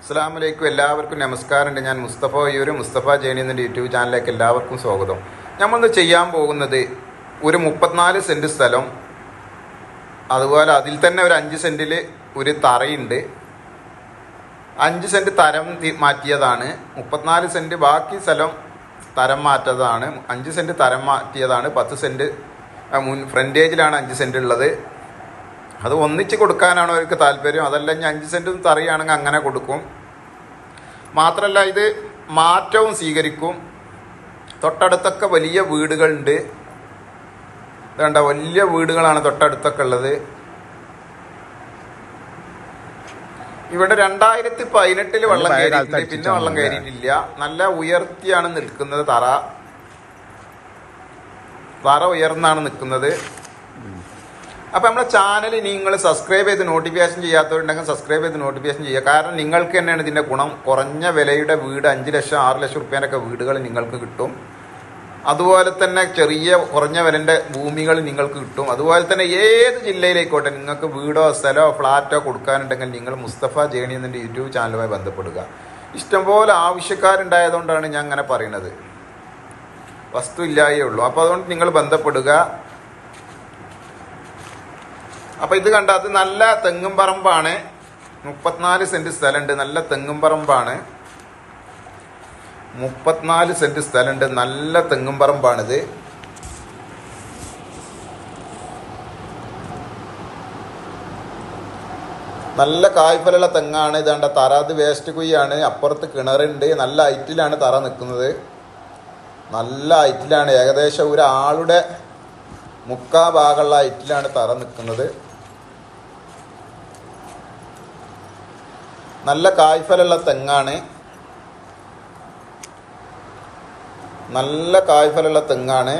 അസ്സാം വലൈക്കും എല്ലാവർക്കും നമസ്കാരമുണ്ട്. ഞാൻ മുസ്തഫ ഒരു മുസ്തഫ ജേണി എന്ന യൂട്യൂബ് ചാനലിലേക്ക് എല്ലാവർക്കും സ്വാഗതം. നമ്മളിന്ന് ചെയ്യാൻ പോകുന്നത് ഒരു മുപ്പത്തിനാല് സെന്റ് സ്ഥലം അതുപോലെ അതിൽ തന്നെ ഒരു അഞ്ച് സെന്റിൽ ഒരു തറയുണ്ട്. അഞ്ച് സെന്റ് തരം മാറ്റിയതാണ്. മുപ്പത്തിനാല് സെന്റ് ബാക്കി സ്ഥലം തരം മാറ്റതാണ്. അഞ്ച് സെന്റ് തരം മാറ്റിയതാണ്. പത്ത് സെന്റ് മുൻ ഫ്രണ്ടേജിലാണ് അഞ്ച് സെന്റ് ഉള്ളത്. അത് ഒന്നിച്ച് കൊടുക്കാനാണ് അവർക്ക് താല്പര്യം. അതല്ല ഇനി അഞ്ച് സെന്റും തറിയാണെങ്കിൽ അങ്ങനെ കൊടുക്കും. മാത്രമല്ല ഇത് മാറ്റവും സ്വീകരിക്കും. തൊട്ടടുത്തൊക്കെ വലിയ വീടുകളുണ്ട്. വേണ്ട വലിയ വീടുകളാണ് തൊട്ടടുത്തൊക്കെ ഉള്ളത്. ഇവിടെ രണ്ടായിരത്തി പതിനെട്ടിൽ വെള്ളം കയറി കയറിയിട്ടുണ്ട്. പിന്നെ വെള്ളം കയറിയിട്ടില്ല. നല്ല ഉയർത്തിയാണ് നിൽക്കുന്നത് തറ. തറ ഉയർന്നാണ് നിൽക്കുന്നത്. അപ്പൊ നമ്മുടെ ചാനൽ നിങ്ങൾ സബ്സ്ക്രൈബ് ചെയ്ത് നോട്ടിഫിക്കേഷൻ ചെയ്യാത്തവരുണ്ടെങ്കിൽ സബ്സ്ക്രൈബ് ചെയ്ത് നോട്ടിഫിക്കേഷൻ ചെയ്യുക. കാരണം നിങ്ങൾക്ക് തന്നെയാണ് ഇതിന്റെ ഗുണം. കുറഞ്ഞ വിലയുടെ വീട് അഞ്ച് ലക്ഷം ആറ് ലക്ഷം റുപ്യേന്റെ വീടുകൾ നിങ്ങൾക്ക് കിട്ടും. അതുപോലെ തന്നെ ചെറിയ കുറഞ്ഞ വിലന്റെ ഭൂമികൾ നിങ്ങൾക്ക് കിട്ടും. അതുപോലെ തന്നെ ഏത് ജില്ലയിലേക്കോട്ടെ നിങ്ങൾക്ക് വീടോ സ്ഥലമോ ഫ്ലാറ്റോ കൊടുക്കാനുണ്ടെങ്കിൽ നിങ്ങൾ മുസ്തഫ ജേണി എന്ന യൂട്യൂബ് ചാനലുമായി ബന്ധപ്പെടുക. ഇഷ്ടംപോലെ ആവശ്യക്കാരുണ്ടായതുകൊണ്ടാണ് ഞാൻ അങ്ങനെ പറയുന്നത്. വസ്തു ഇല്ലായേ ഉള്ളൂ അപ്പോൾ അതുകൊണ്ട് നിങ്ങൾ ബന്ധപ്പെടുക. അപ്പൊ ഇത് കണ്ട അത് നല്ല തെങ്ങും പറമ്പാണ്. മുപ്പത്തിനാല് സെന്റ് സ്ഥലമുണ്ട് നല്ല തെങ്ങും പറമ്പാണ്. മുപ്പത്തിനാല് സെന്റ് സ്ഥലമുണ്ട് നല്ല തെങ്ങും പറമ്പാണിത്. നല്ല കായ്ഫലുള്ള തെങ്ങാണ് ഇതാണ്ട തറാത് വേസ്റ്റ് കുയ്യാണ് അപ്പുറത്ത് കിണറുണ്ട് നല്ല ഹൈറ്റിലാണ് തറ നിൽക്കുന്നത് നല്ല ഹൈറ്റിലാണ് ഏകദേശം ഒരാളുടെ മുക്കാ ഭാഗമുള്ള ഹൈറ്റിലാണ് തറ നിൽക്കുന്നത് നല്ല കായ്ഫലുള്ള തെങ്ങാണ്. നല്ല കായ്ഫലുള്ള തെങ്ങാണ്.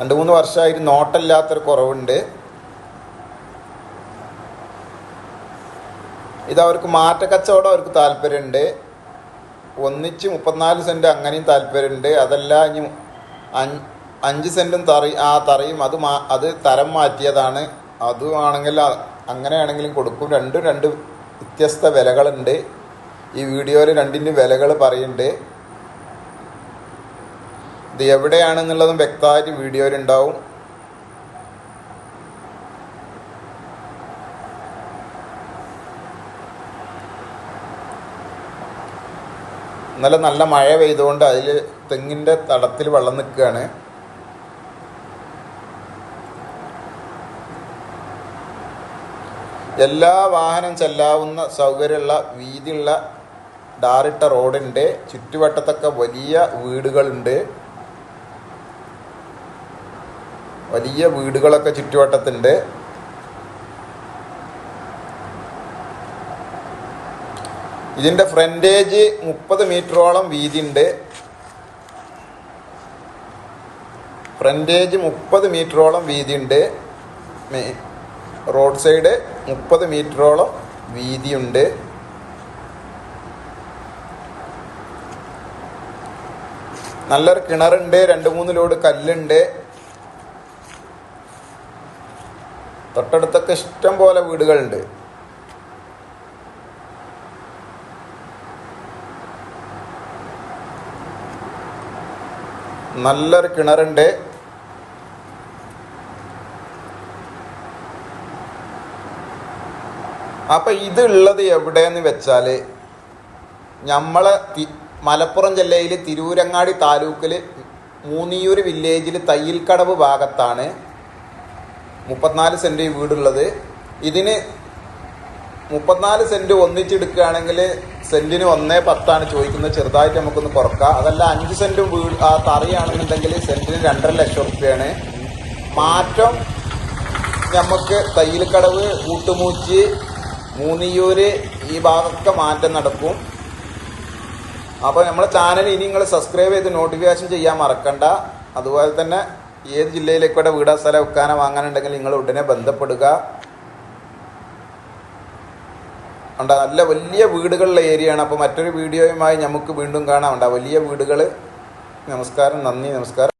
രണ്ട് മൂന്ന് വർഷമായിട്ട് നോട്ടമില്ലാത്തൊരു കുറവുണ്ട്. ഇത് അവർക്ക് മാറ്റക്കച്ചവടം അവർക്ക് താല്പര്യമുണ്ട്. ഒന്നിച്ച് മുപ്പത്തിനാല് സെന്റ് അങ്ങനെയും താല്പര്യമുണ്ട്. അതല്ല ഇനി അഞ്ച് സെന്റും തറി ആ തറയും അത് മാ അത് തരം മാറ്റിയതാണ്. അതുമാണെങ്കിൽ അങ്ങനെയാണെങ്കിലും കൊടുക്കും. രണ്ടും രണ്ട് വ്യത്യസ്ത വിലകളുണ്ട്. ഈ വീഡിയോയിൽ രണ്ടിന്റെ വിലകൾ പറയുന്നുണ്ട്. ഇത് എവിടെയാണെന്നുള്ളതും വ്യക്തമായിട്ട് വീഡിയോയിൽ ഉണ്ടാവും. ഇന്നലെ നല്ല മഴ പെയ്തുകൊണ്ട് അതിൽ തെങ്ങിന്റെ തടത്തിൽ വെള്ളം നിൽക്കുകയാണ്. എല്ലാ വാഹനം ചെല്ലാവുന്ന സൗകര്യമുള്ള വീതിയുള്ള ഡാറിട്ട റോഡിന്റെ ചുറ്റുവട്ടത്തൊക്കെ വലിയ വീടുകളുണ്ട്. വലിയ വീടുകളൊക്കെ ചുറ്റുവട്ടത്തുണ്ട്. ഇതിന്റെ ഫ്രണ്ടേജ് മുപ്പത് മീറ്ററോളം വീതി ഉണ്ട് ഫ്രണ്ടേജ് മുപ്പത് മീറ്ററോളം വീതി ഉണ്ട് റോഡ് സൈഡ് മുപ്പത് മീറ്ററോളം വീതിയുണ്ട്. നല്ലൊരു കിണറുണ്ട് രണ്ട് മൂന്ന് ലോഡ് കല്ലുണ്ട്. തൊട്ടടുത്തൊക്കെ ഇഷ്ടം പോലെ വീടുകളുണ്ട്. നല്ലൊരു കിണറുണ്ട്. അപ്പൊ ഇത് ഉള്ളത് എവിടെയെന്ന് വെച്ചാൽ നമ്മളെ മലപ്പുറം ജില്ലയിൽ തിരൂരങ്ങാടി താലൂക്കിൽ മൂന്നിയൂർ വില്ലേജിൽ തയ്യിൽക്കടവ് ഭാഗത്താണ് മുപ്പത്തിനാല് സെന്റ് വീടുള്ളത്. ഇതിന് മുപ്പത്തിനാല് സെന്റ് ഒന്നിച്ചെടുക്കുകയാണെങ്കിൽ സെന്റിന് ഒന്നേ പത്താണ് ചോദിക്കുന്നത്. ചെറുതായിട്ട് നമുക്കൊന്ന് കുറക്കാം. അതല്ല അഞ്ച് സെന്റും വീട് ആ തറയാണെന്നുണ്ടെങ്കിൽ സെന്റിന് രണ്ടര ലക്ഷം റുപ്യാണ്. മാറ്റം നമുക്ക് തയ്യിൽക്കടവ് കൂട്ടുമൂച്ചി മൂന്നിയൂര് ഈ ഭാഗമൊക്കെ മാറ്റം നടക്കും. അപ്പോൾ നമ്മളെ ചാനൽ ഇനി നിങ്ങൾ സബ്സ്ക്രൈബ് ചെയ്ത് നോട്ടിഫിക്കേഷൻ ചെയ്യാൻ മറക്കണ്ട. അതുപോലെ തന്നെ ഏത് ജില്ലയിലേക്കൂടെ വീടാ സ്ഥലം വെക്കാനോ വാങ്ങാനുണ്ടെങ്കിൽ നിങ്ങൾ ഉടനെ ബന്ധപ്പെടുക. ഉണ്ടാ? നല്ല വലിയ വീടുകളുള്ള ഏരിയയാണ് അപ്പോൾ മറ്റൊരു വീഡിയോയുമായി നമുക്ക് വീണ്ടും കാണാം. ഉണ്ടാ? വലിയ വീടുകൾ നമസ്കാരം. നന്ദി. നമസ്കാരം.